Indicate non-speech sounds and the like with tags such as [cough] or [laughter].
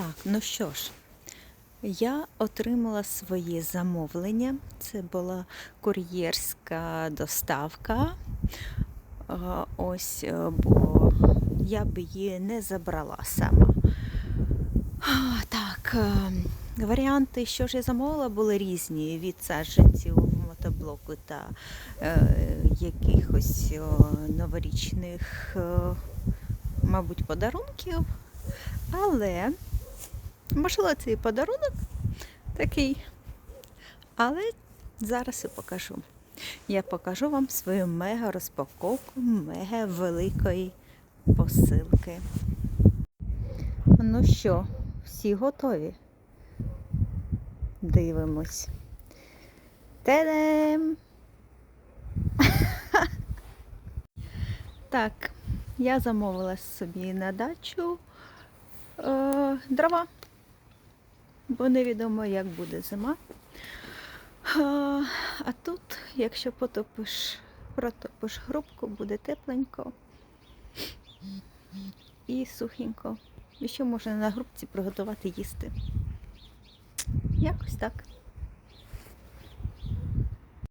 Так, ну що ж, я отримала своє замовлення. Це була кур'єрська доставка. Ось, е, бо я б її не забрала сама. Так, е, варіанти, що ж я замовила, були різні від саджанців мотоблоку та е, якихось о, новорічних, е, мабуть, подарунків. Але, можливо, цей подарунок такий. Але зараз і покажу. Я покажу вам свою мега розпаковку мега великої посилки. Ну що, всі готові? Дивимось. Та-дам! [laughs] Так, я замовила собі на дачу е, дрова, бо невідомо, як буде зима. А, а тут, якщо потопиш, протопиш грубку, буде тепленько і сухенько. І ще можна на грубці приготувати їсти. Якось так.